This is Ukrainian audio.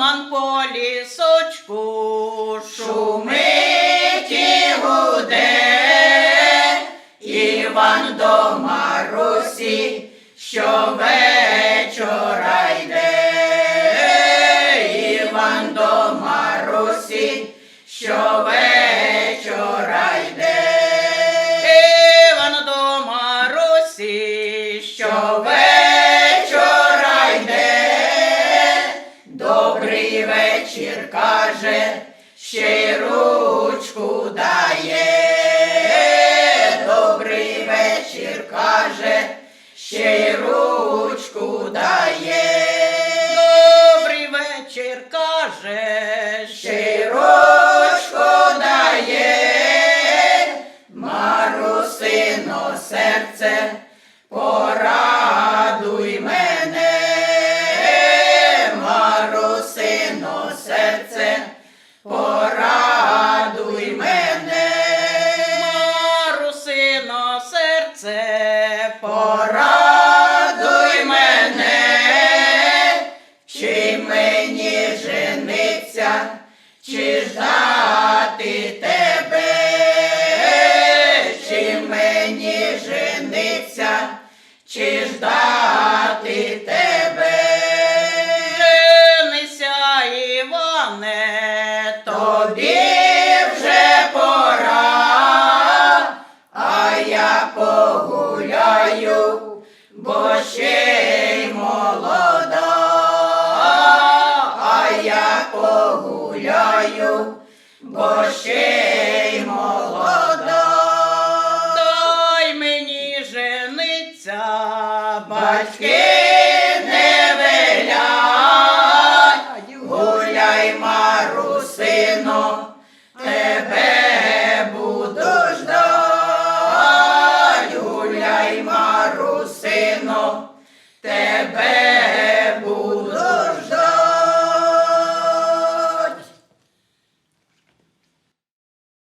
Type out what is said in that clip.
туман по лісочку, шумить і гуде, Іван до Марусі, що вечора йде, Іван до Марусі, що вечора вечір каже, ще й ручку дає, добрий вечір каже, ще й ручку дає. Добрий вечір каже, ще й ручку дає. Марусино серце, порадуй мене, чи мені жениться, чи ждати тебе, чи мені жениться, чи ждати тебе. Женися, Іване, тобі вже бо ще й молода, а я погуляю, бо ще й молода. Дай мені жениться, батьки не велять, гуляй, Марусино,